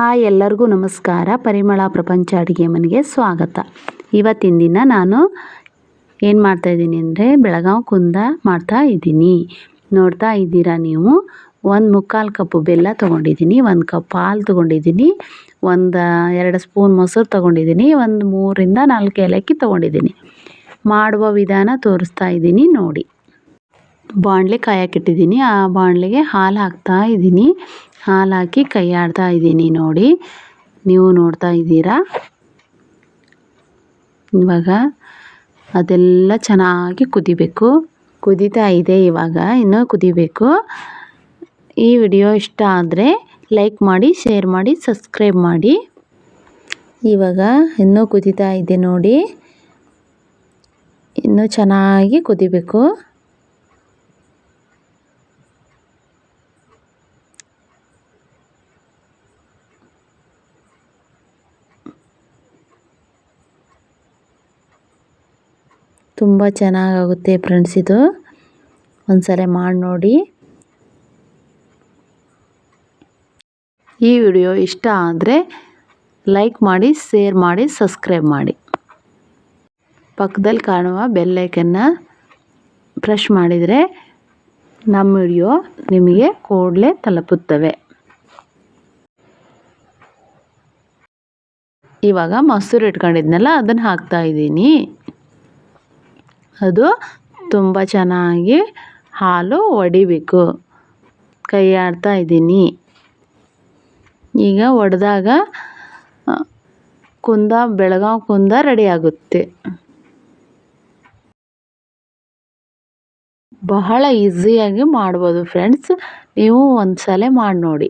Hi ಎಲ್ಲರಿಗೂ ನಮಸ್ಕಾರ. ಪರಿಮಳ ಪ್ರಪಂಚ ಅಡುಗೆ ಮನೆಗೆ ಸ್ವಾಗತ. ಇವತ್ತಿನ ದಿನ ನಾನು ಏನು ಮಾಡ್ತಾಯಿದ್ದೀನಿ ಅಂದರೆ ಬೆಳಗಾವಿ ಕುಂದ ಮಾಡ್ತಾ ಇದ್ದೀನಿ. ನೋಡ್ತಾ ಇದ್ದೀರಾ ನೀವು? ಒಂದು ಮುಕ್ಕಾಲು ಕಪ್ಪು ಬೆಲ್ಲ ತೊಗೊಂಡಿದ್ದೀನಿ, ಒಂದು ಕಪ್ ಹಾಲು ತೊಗೊಂಡಿದ್ದೀನಿ, ಒಂದು ಎರಡು ಸ್ಪೂನ್ ಮೊಸರು ತೊಗೊಂಡಿದ್ದೀನಿ, ಒಂದು ಮೂರಿಂದ ನಾಲ್ಕು ಏಲಕ್ಕಿ ತೊಗೊಂಡಿದ್ದೀನಿ. ಮಾಡುವ ವಿಧಾನ ತೋರಿಸ್ತಾ ಇದ್ದೀನಿ ನೋಡಿ. ಬಾಣಲೆ ಕಾಯಕ್ಕಿಟ್ಟಿದ್ದೀನಿ ಆ ಬಾಣಲೆಗೆ ಹಾಲು ಹಾಕ್ತಾ ಇದ್ದೀನಿ. ಹಾಲು ಹಾಕಿ ಕೈ ಆಡ್ತಾ ಇದ್ದೀನಿ ನೋಡಿ. ನೀವು ನೋಡ್ತಾ ಇದ್ದೀರಾ? ಇವಾಗ ಅದೆಲ್ಲ ಚೆನ್ನಾಗಿ ಕುದಿಬೇಕು. ಕುದೀತಾ ಇದೆ ಇವಾಗ, ಇನ್ನೂ ಕುದಿಬೇಕು. ಈ ವಿಡಿಯೋ ಇಷ್ಟ ಆದರೆ ಲೈಕ್ ಮಾಡಿ, ಶೇರ್ ಮಾಡಿ, ಸಬ್ಸ್ಕ್ರೈಬ್ ಮಾಡಿ. ಇವಾಗ ಇನ್ನೂ ಕುದೀತಾ ಇದೆ ನೋಡಿ. ಇನ್ನೂ ಚೆನ್ನಾಗಿ ಕುದಿಬೇಕು. ತುಂಬ ಚೆನ್ನಾಗಾಗುತ್ತೆ ಫ್ರೆಂಡ್ಸ್ ಇದು. ಒಂದ್ಸಲ ಮಾಡಿ ನೋಡಿ. ಈ ವಿಡಿಯೋ ಇಷ್ಟ ಆದರೆ ಲೈಕ್ ಮಾಡಿ, ಶೇರ್ ಮಾಡಿ, ಸಬ್ಸ್ಕ್ರೈಬ್ ಮಾಡಿ. ಪಕ್ಕದಲ್ಲಿ ಕಾಣುವ ಬೆಲ್ಲೈಕನ್ನು ಪ್ರೆಶ್ ಮಾಡಿದರೆ ನಮ್ಮ ವಿಡಿಯೋ ನಿಮಗೆ ಕೂಡಲೇ ತಲುಪುತ್ತವೆ. ಇವಾಗ ಮೊಸರು ಇಟ್ಕೊಂಡಿದ್ನಲ್ಲ, ಅದನ್ನು ಹಾಕ್ತಾಯಿದ್ದೀನಿ ಅದು ತುಂಬ ಚೆನ್ನಾಗಿ ಹಾಲು ಒಡಿಬೇಕು. ಕೈ ಆಡ್ತಾ ಇದ್ದೀನಿ. ಈಗ ಒಡೆದಾಗ ಕುಂದ, ಬೆಳಗಾವಿ ಕುಂದ ರೆಡಿ ಆಗುತ್ತೆ. ಬಹಳ ಈಸಿಯಾಗಿ ಮಾಡ್ಬೋದು ಫ್ರೆಂಡ್ಸ್. ನೀವು ಒಂದು ಸಲ ಮಾಡಿ ನೋಡಿ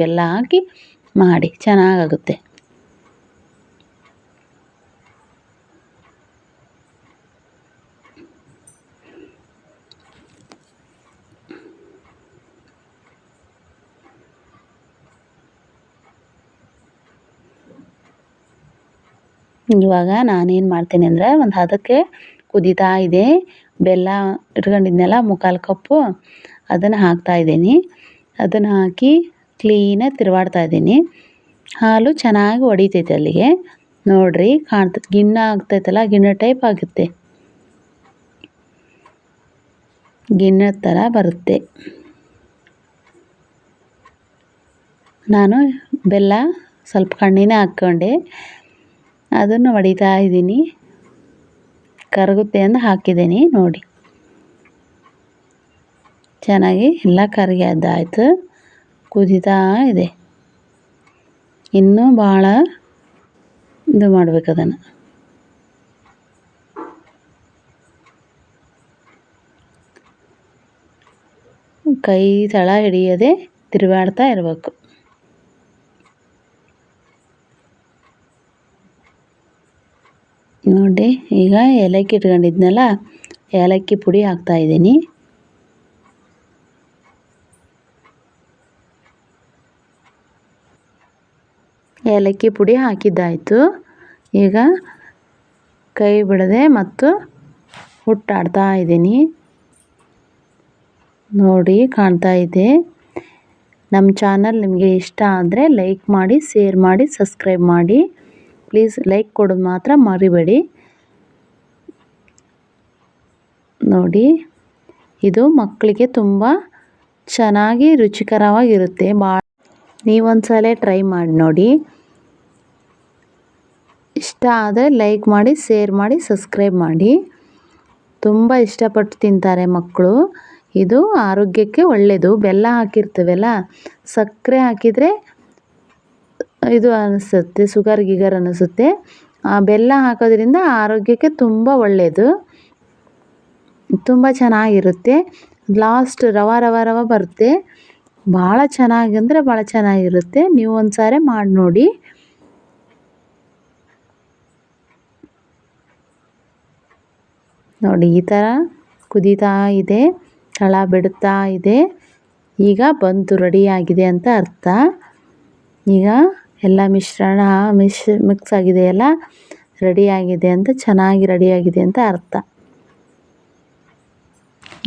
ಬೆಲ್ಲ ಹಾಕಿ ಮಾಡಿ, ಚೆನ್ನಾಗಾಗುತ್ತೆ. ಇವಾಗ ನಾನೇನು ಮಾಡ್ತೀನಿ ಅಂದರೆ ಒಂದು ಹದಕ್ಕೆ ಕುದಿತಾ ಇದೆ. ಬೆಲ್ಲ ಇಟ್ಕೊಂಡಿದ್ನಲ್ಲ, ಮುಕ್ಕಾಲು ಕಪ್ಪು, ಅದನ್ನು ಹಾಕ್ತಾಯಿದ್ದೀನಿ ಅದನ್ನು ಹಾಕಿ ಕ್ಲೀನಾಗಿ ತಿರುವಾಡ್ತಾ ಇದ್ದೀನಿ. ಹಾಲು ಚೆನ್ನಾಗಿ ಹೊಡಿತೈತೆ ಅಲ್ಲಿಗೆ. ನೋಡಿರಿ ಕಾಣ್ತದೆ ಗಿಣ್ಣ ಆಗ್ತೈತಲ್ಲ, ಗಿಣ್ಣ ಟೈಪ್ ಆಗುತ್ತೆ. ಗಿಣ್ಣ ಥರ ಬರುತ್ತೆ. ನಾನು ಬೆಲ್ಲ ಸ್ವಲ್ಪ ಕಣ್ಣಿನೇ ಹಾಕ್ಕೊಂಡೆ. ಅದನ್ನು ಹೊಡಿತಾ ಇದ್ದೀನಿ. ಕರಗುತ್ತೆ ಅಂತ ಹಾಕಿದ್ದೀನಿ, ನೋಡಿ. ಚೆನ್ನಾಗಿ ಎಲ್ಲ ಕರಗಿ ಅದಾಯಿತು. ಕುದೀತಾ ಇದೆ. ಇನ್ನೂ ಭಾಳ ಇದು ಮಾಡ್ಬೇಕು ಅದನ್ನು. ಕೈ ತಳ ಹಿಡಿಯದೆ ತಿರುಗಾಡ್ತಾ ಇರಬೇಕು. ನೋಡಿ, ಈಗ ಏಲಕ್ಕಿ ಇಟ್ಕೊಂಡಿದ್ನಲ್ಲ, ಏಲಕ್ಕಿ ಪುಡಿ ಹಾಕ್ತಾಯಿದ್ದೀನಿ ಏಲಕ್ಕಿ ಪುಡಿ ಹಾಕಿದ್ದಾಯಿತು. ಈಗ ಕೈ ಬಿಡದೆ ಮತ್ತು ಹುಟ್ಟಾಡ್ತಾ ಇದ್ದೀನಿ. ನೋಡಿ, ಕಾಣ್ತಾ ಇದೆ. ನಮ್ಮ ಚಾನಲ್ ನಿಮಗೆ ಇಷ್ಟ ಆದರೆ ಲೈಕ್ ಮಾಡಿ, ಶೇರ್ ಮಾಡಿ, ಸಬ್ಸ್ಕ್ರೈಬ್ ಮಾಡಿ. ಪ್ಲೀಸ್ ಲೈಕ್ ಕೊಡೋದು ಮಾತ್ರ ಮರಿಬೇಡಿ. ನೋಡಿ, ಇದು ಮಕ್ಕಳಿಗೆ ತುಂಬ ಚೆನ್ನಾಗಿ ರುಚಿಕರವಾಗಿರುತ್ತೆ. ಭಾಳ ನೀವೊಂದ್ಸಲ ಟ್ರೈ ಮಾಡಿ ನೋಡಿ. ಇಷ್ಟ ಆದರೆ ಲೈಕ್ ಮಾಡಿ ಶೇರ್ ಮಾಡಿ ಸಬ್ಸ್ಕ್ರೈಬ್ ಮಾಡಿ. ತುಂಬ ಇಷ್ಟಪಟ್ಟು ತಿಂತಾರೆ ಮಕ್ಕಳು. ಇದು ಆರೋಗ್ಯಕ್ಕೆ ಒಳ್ಳೆಯದು ಬೆಲ್ಲ ಹಾಕಿರ್ತೀವಲ್ಲ, ಸಕ್ಕರೆ ಹಾಕಿದರೆ ಇದು ಅನಿಸುತ್ತೆ ಶುಗರ್ ಗಿಗರ್ ಅನಿಸುತ್ತೆ. ಆ ಬೆಲ್ಲ ಹಾಕೋದ್ರಿಂದ ಆರೋಗ್ಯಕ್ಕೆ ತುಂಬ ಒಳ್ಳೆಯದು ತುಂಬ ಚೆನ್ನಾಗಿರುತ್ತೆ. ಲಾಸ್ಟ್ ರವ ರವ ರವ ಬರುತ್ತೆ. ಭಾಳ ಚೆನ್ನಾಗಿ ಅಂದರೆ ಭಾಳ ಚೆನ್ನಾಗಿರುತ್ತೆ. ನೀವು ಒಂದು ಸಾರಿ ಮಾಡಿ ನೋಡಿ ನೋಡಿ, ಈ ಥರ ಕುದೀತಾ ಇದೆ ತಳ ಬಿಡ್ತಾ ಇದೆ. ಈಗ ಬಂತು, ರೆಡಿಯಾಗಿದೆ ಅಂತ ಅರ್ಥ. ಈಗ ಎಲ್ಲ ಮಿಶ್ರಣ, ಮಿಶ್ ಮಿಕ್ಸ್ ಆಗಿದೆಯಲ್ಲ ರೆಡಿಯಾಗಿದೆ ಅಂತ, ಚೆನ್ನಾಗಿ ರೆಡಿಯಾಗಿದೆ ಅಂತ ಅರ್ಥ.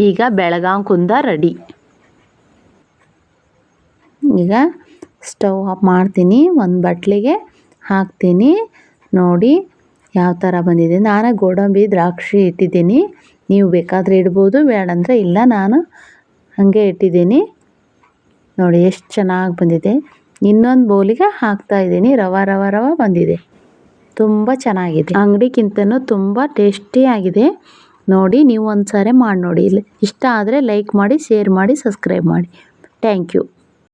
ಈಗ ಬೆಳಗಾಂ ಕುಂದ ರೆಡಿ. ಈಗ ಸ್ಟವ್ ಆಫ್ ಮಾಡ್ತೀನಿ, ಒಂದು ಬಟ್ಲಿಗೆ ಹಾಕ್ತೀನಿ. ನೋಡಿ ಯಾವ ಥರ ಬಂದಿದೆ? ನಾನು ಗೋಡಂಬಿ, ದ್ರಾಕ್ಷಿ ಇಟ್ಟಿದ್ದೀನಿ. ನೀವು ಬೇಕಾದರೆ ಇಡ್ಬೋದು ಬೇಡಂದರೆ ಇಲ್ಲ. ನಾನು ಹಾಗೆ ಇಟ್ಟಿದ್ದೀನಿ. ನೋಡಿ, ಎಷ್ಟು ಚೆನ್ನಾಗಿ ಬಂದಿದೆ. ಇನ್ನೊಂದು ಬೌಲಿಗೆ ಹಾಕ್ತಾ ಇದ್ದೀನಿ. ರವ ರವ ರವ ಬಂದಿದೆ. ತುಂಬ ಚೆನ್ನಾಗಿದೆ. ಅಂಗಡಿಗಿಂತನೂ ತುಂಬ ಟೇಸ್ಟಿಯಾಗಿದೆ ನೋಡಿ, ನೀವು ಒಂದು ಸಾರಿ ಮಾಡಿ ನೋಡಿ ಇಷ್ಟ ಆದರೆ ಲೈಕ್ ಮಾಡಿ, ಶೇರ್ ಮಾಡಿ, ಸಬ್ಸ್ಕ್ರೈಬ್ ಮಾಡಿ. Thank you.